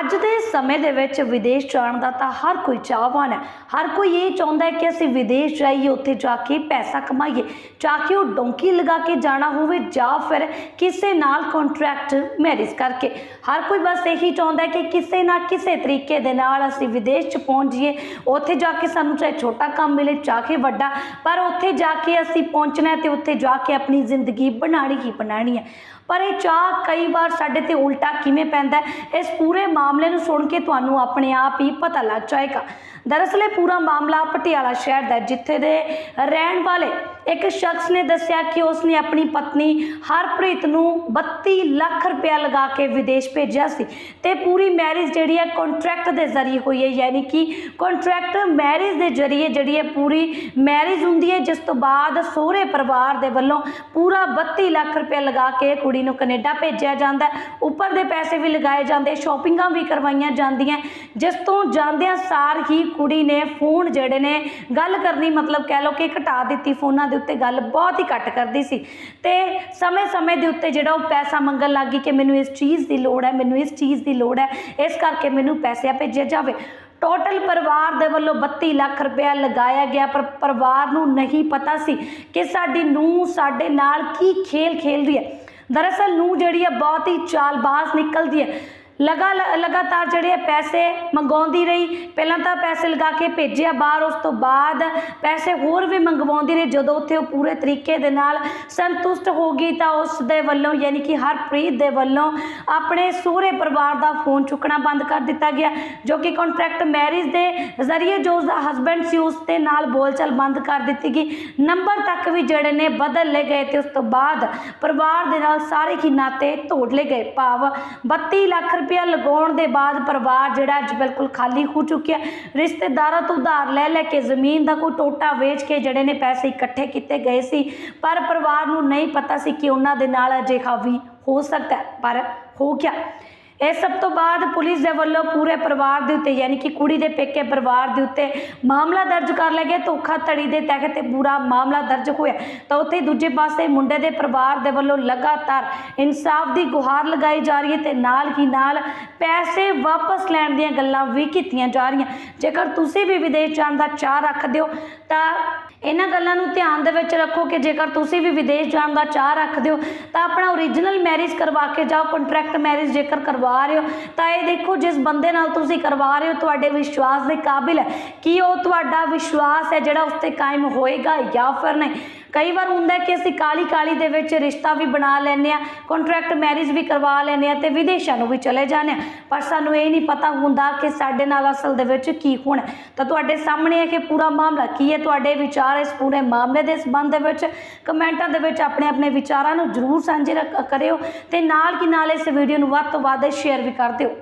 ਅੱਜ ਦੇ ਸਮੇਂ ਦੇ ਵਿੱਚ ਵਿਦੇਸ਼ ਜਾਣ ਦਾ ਤਾਂ ਹਰ ਕੋਈ ਚਾਹਵਾਨ ਹੈ। ਹਰ ਕੋਈ ਇਹ ਚਾਹੁੰਦਾ ਹੈ ਕਿ ਅਸੀਂ ਵਿਦੇਸ਼ ਜਾਈਏ, ਉੱਥੇ ਜਾ ਕੇ ਪੈਸਾ ਕਮਾਈਏ। ਚਾਹੇ ਉਹ ਡੋਂਕੀ ਲਗਾ ਕੇ ਜਾਣਾ ਹੋਵੇ ਜਾਂ ਫਿਰ ਕਿਸੇ ਨਾਲ ਕੰਟਰੈਕਟ ਮੈਰਿਜ ਕਰਕੇ। ਹਰ ਕੋਈ ਬਸ ਇਹੀ ਚਾਹੁੰਦਾ ਹੈ ਕਿ ਕਿਸੇ ਨਾ ਕਿਸੇ ਤਰੀਕੇ ਦੇ ਨਾਲ ਅਸੀਂ ਵਿਦੇਸ਼ ਚ ਪਹੁੰਚ ਜਾਈਏ। ਉੱਥੇ ਜਾ ਕੇ ਸਾਨੂੰ ਚਾਹੇ ਛੋਟਾ ਕੰਮ ਮਿਲੇ, ਚਾਹੇ ਵੱਡਾ, ਪਰ ਉੱਥੇ ਜਾ ਕੇ ਅਸੀਂ ਪਹੁੰਚਣਾ ਹੈ ਤੇ ਉੱਥੇ ਜਾ ਕੇ ਆਪਣੀ ਜ਼ਿੰਦਗੀ ਬਣਾਣੀ ਹੀ ਬਣਾਣੀ ਹੈ। ਪਰ ਇਹ ਚਾਹ ਕਈ ਵਾਰ ਸਾਡੇ ਤੇ ਉਲਟਾ ਕਿਵੇਂ ਪੈਂਦਾ ਇਸ ਪੂਰੇ ਮਾਮਲੇ ਨੂੰ ਸੁਣ ਕੇ ਤੁਹਾਨੂੰ ਆਪਣੇ ਆਪ ਹੀ ਪਤਾ ਲੱਗ ਜਾਏਗਾ। ਦਰਅਸਲ ਇਹ ਪੂਰਾ ਮਾਮਲਾ ਪਟਿਆਲਾ ਸ਼ਹਿਰ ਦਾ ਜਿੱਥੇ ਦੇ ਰਹਿਣ ਵਾਲੇ ਇੱਕ ਸ਼ਖਸ ਨੇ ਦੱਸਿਆ ਕਿ ਉਸ ਨੇ ਆਪਣੀ ਪਤਨੀ ਹਰਪ੍ਰੀਤ ਨੂੰ 32 ਲੱਖ ਰੁਪਇਆ ਲਗਾ ਕੇ ਵਿਦੇਸ਼ ਭੇਜਿਆ ਸੀ ਤੇ ਪੂਰੀ ਮੈਰਿਜ ਜਿਹੜੀ ਹੈ ਕੰਟਰੈਕਟ ਦੇ ਜ਼ਰੀਏ ਹੋਈ ਹੈ, ਯਾਨੀ ਕਿ ਕੰਟਰੈਕਟ ਮੈਰਿਜ ਦੇ ਜ਼ਰੀਏ ਜਿਹੜੀ ਹੈ ਪੂਰੀ ਮੈਰਿਜ ਹੁੰਦੀ ਹੈ, ਜਿਸ ਤੋਂ ਬਾਅਦ ਸਹੁਰੇ ਪਰਿਵਾਰ ਦੇ ਵੱਲੋਂ ਪੂਰਾ 32 ਲੱਖ ਰੁਪਇਆ ਲਗਾ ਕੇ ਕੁੜੀ ਨੂੰ ਕੈਨੇਡਾ ਭੇਜਿਆ ਜਾਂਦਾ ਉੱਪਰ ਦੇ ਪੈਸੇ ਵੀ ਲਗਾਏ ਜਾਂਦੇ, ਸ਼ਾਪਿੰਗਾਂ ਵੀ ਕਰਵਾਈਆਂ ਜਾਂਦੀਆਂ। ਜਿਸ ਤੋਂ ਜਾਂਦਿਆਂ ਸਾਰ ਹੀ ਕੁੜੀ ਨੇ ਫੋਨ ਜਿਹੜੇ ਨੇ, ਗੱਲ ਕਰਨੀ ਮਤਲਬ ਕਹਿ ਲਓ ਕਿ ਘਟਾ ਦਿੱਤੀ ਫੋਨਾਂ ਦੇ ਉੱਤੇ ਗੱਲ, ਬਹੁਤ ਹੀ ਘੱਟ ਕਰਦੀ ਸੀ। ਤੇ ਸਮੇਂ-ਸਮੇਂ ਦੇ ਉੱਤੇ ਜਿਹੜਾ ਉਹ ਪੈਸਾ ਮੰਗਣ ਲੱਗੀ ਕਿ ਮੈਨੂੰ ਇਸ ਚੀਜ਼ ਦੀ ਲੋੜ ਹੈ, ਮੈਨੂੰ ਇਸ ਚੀਜ਼ ਦੀ ਲੋੜ ਹੈ, ਇਸ ਕਰਕੇ ਮੈਨੂੰ ਪੈਸੇ ਭੇਜਿਆ ਜਾਵੇ। ਟੋਟਲ ਪਰਿਵਾਰ ਦੇ ਵੱਲੋਂ 32 ਲੱਖ ਰੁਪਇਆ ਲਗਾਇਆ ਗਿਆ, ਪਰ ਪਰਿਵਾਰ ਨੂੰ ਨਹੀਂ ਪਤਾ ਸੀ ਕਿ ਸਾਡੀ ਨੂੰਹ ਸਾਡੇ ਨਾਲ ਕੀ ਖੇਲ ਖੇਲ ਰਹੀ ਹੈ। ਦਰਅਸਲ ਨੂੰਹ ਜਿਹੜੀ ਹੈ ਬਹੁਤ ਹੀ ਚਾਲਬਾਜ਼ ਨਿਕਲਦੀ ਹੈ। ਲਗਾ ਲਗਾਤਾਰ ਜਿਹੜੇ ਪੈਸੇ ਮੰਗਵਾਉਂਦੀ ਰਹੀ, ਪਹਿਲਾਂ ਤਾਂ ਪੈਸੇ ਲਗਾ ਕੇ ਭੇਜਿਆ ਬਾਹਰ, ਉਸ ਤੋਂ ਬਾਅਦ ਪੈਸੇ ਹੋਰ ਵੀ ਮੰਗਵਾਉਂਦੀ ਰਹੀ, ਜਦੋਂ ਉੱਥੇ ਉਹ ਪੂਰੇ ਤਰੀਕੇ ਦੇ ਨਾਲ ਸੰਤੁਸ਼ਟ ਹੋ ਗਈ ਤਾਂ ਉਸ ਦੇ ਵੱਲੋਂ ਯਾਨੀ ਕਿ ਹਰਪ੍ਰੀਤ ਦੇ ਵੱਲੋਂ ਆਪਣੇ ਸਹੁਰੇ ਪਰਿਵਾਰ ਦਾ ਫੋਨ ਚੁੱਕਣਾ ਬੰਦ ਕਰ ਦਿੱਤਾ ਗਿਆ, ਜੋ ਕਿ ਕੰਟਰੈਕਟ ਮੈਰਿਜ ਦੇ ਜ਼ਰੀਏ ਜੋ ਉਸਦਾ ਹਸਬੈਂਡ ਸੀ, ਉਸ ਦੇ ਨਾਲ ਬੋਲਚਾਲ ਬੰਦ ਕਰ ਦਿੱਤੀ ਗਈ। ਨੰਬਰ ਤੱਕ ਵੀ ਜਿਹੜੇ ਨੇ ਬਦਲ ਲਏ ਗਏ ਤੇ ਉਸ ਤੋਂ ਬਾਅਦ ਪਰਿਵਾਰ ਦੇ ਨਾਲ ਸਾਰੇ ਹੀ ਨਾਤੇ ਤੋੜ ਲਏ ਗਏ। ਭਾਵ 32 ਲੱਖ ਰੁਪਇਆ ਲਗਾਉਣ ਦੇ ਬਾਅਦ ਪਰਿਵਾਰ ਜਿਹੜਾ ਅੱਜ ਬਿਲਕੁਲ ਖਾਲੀ ਹੋ ਚੁੱਕਿਆ। ਰਿਸ਼ਤੇਦਾਰਾਂ ਤੋਂ ਉਧਾਰ ਲੈ ਲੈ ਕੇ ਜ਼ਮੀਨ ਦਾ ਕੋਈ ਟੋਟਾ ਵੇਚ ਕੇ ਜਿਹੜੇ ਨੇ ਪੈਸੇ ਇਕੱਠੇ ਕੀਤੇ ਗਏ ਸੀ। ਪਰ ਪਰਿਵਾਰ ਨੂੰ ਨਹੀਂ ਪਤਾ ਸੀ ਕਿ ਉਹਨਾਂ ਦੇ ਨਾਲ ਅਜਿਹਾ ਵੀ ਹੋ ਸਕਦਾ ਪਰ ਹੋ ਗਿਆ। ਇਹ ਸਭ ਤੋਂ ਬਾਅਦ ਪੁਲਿਸ ਦੇ ਵੱਲੋਂ ਪੂਰੇ ਪਰਿਵਾਰ ਦੇ ਉੱਤੇ, ਯਾਨੀ ਕਿ ਕੁੜੀ ਦੇ ਪੇਕੇ ਪਰਿਵਾਰ ਦੇ ਉੱਤੇ ਮਾਮਲਾ ਦਰਜ ਕਰ ਲਿਆ ਗਿਆ। ਧੋਖਾਧੜੀ ਦੇ ਤਹਿਤ ਪੂਰਾ ਮਾਮਲਾ ਦਰਜ ਹੋਇਆ। ਤਾਂ ਉੱਥੇ ਹੀ ਦੂਜੇ ਪਾਸੇ ਮੁੰਡੇ ਦੇ ਪਰਿਵਾਰ ਦੇ ਵੱਲੋਂ ਲਗਾਤਾਰ ਇਨਸਾਫ ਦੀ ਗੁਹਾਰ ਲਗਾਈ ਜਾ ਰਹੀ ਹੈ ਤੇ ਨਾਲ ਹੀ ਨਾਲ ਪੈਸੇ ਵਾਪਸ ਲੈਣ ਦੀਆਂ ਗੱਲਾਂ ਵੀ ਕੀਤੀਆਂ ਜਾ ਰਹੀਆਂ। ਜੇਕਰ ਤੁਸੀਂ ਵੀ ਵਿਦੇਸ਼ ਜਾਣ ਦਾ ਚਾਹ ਰੱਖਦੇ ਹੋ, ਤਾਂ ਇਹਨਾਂ ਗੱਲਾਂ ਨੂੰ ਧਿਆਨ ਦੇ ਵਿੱਚ ਰੱਖੋ ਕਿ ਜੇਕਰ ਤੁਸੀਂ ਵੀ ਵਿਦੇਸ਼ ਜਾਣ ਦਾ ਚਾਹ ਰੱਖਦੇ ਹੋ, ਤਾਂ ਆਪਣਾ ਓਰੀਜਨਲ ਮੈਰਿਜ ਕਰਵਾ ਕੇ ਜਾਓ ਕੰਟਰੈਕਟ ਮੈਰਿਜ ਜੇਕਰ ਕਰਵਾ ਰਹੇ ਹੋ, ਤਾਂ ਇਹ ਦੇਖੋ ਜਿਸ ਬੰਦੇ ਨਾਲ ਤੁਸੀਂ ਕਰਵਾ ਰਹੇ ਹੋ, ਤੁਹਾਡੇ ਵਿਸ਼ਵਾਸ ਦੇ ਕਾਬਿਲ ਹੈ। ਕਿ ਉਹ ਤੁਹਾਡਾ ਵਿਸ਼ਵਾਸ ਹੈ ਜਿਹੜਾ ਉਸ ਤੇ ਕਾਇਮ ਹੋਏਗਾ ਜਾਂ ਫਿਰ ਨਹੀਂ? ਕਈ ਵਾਰ ਹੁੰਦਾ ਕਿ ਅਸੀਂ ਕਾਲੀ ਕਾਲੀ ਦੇ ਵਿੱਚ ਰਿਸ਼ਤਾ ਵੀ ਬਣਾ ਲੈਂਦੇ ਆ ਕੰਟਰੈਕਟ ਮੈਰਿਜ ਵੀ ਕਰਵਾ ਲੈਂਦੇ ਆ ਤੇ ਵਿਦੇਸ਼ਾਂ ਨੂੰ ਵੀ ਚਲੇ ਜਾਂਦੇ ਆ ਪਰ ਸਾਨੂੰ ਇਹ ਨਹੀਂ ਪਤਾ ਹੁੰਦਾ ਕਿ ਸਾਡੇ ਨਾਲ ਅਸਲ ਦੇ ਵਿੱਚ ਕੀ ਹੋਣਾ ਹੈ। ਤਾਂ ਤੁਹਾਡੇ ਸਾਹਮਣੇ ਹੈ ਕਿ ਪੂਰਾ ਮਾਮਲਾ ਕੀ ਹੈ? ਤੁਹਾਡੇ ਵਿਚਾਰ ਇਸ ਪੂਰੇ ਮਾਮਲੇ ਦੇ ਸੰਬੰਧ ਦੇ ਵਿੱਚ ਕਮੈਂਟਾਂ ਦੇ ਵਿੱਚ ਆਪਣੇ ਆਪਣੇ ਵਿਚਾਰਾਂ ਨੂੰ ਜ਼ਰੂਰ ਸਾਂਝੇ ਰੱਖ- ਕਰਿਓ ਤੇ ਨਾਲ ਕੀ ਨਾਲ ਇਸ ਵੀਡੀਓ ਨੂੰ ਵੱਧ ਤੋਂ ਵੱਧ ਸ਼ੇਅਰ ਵੀ ਕਰ ਦਿਓ।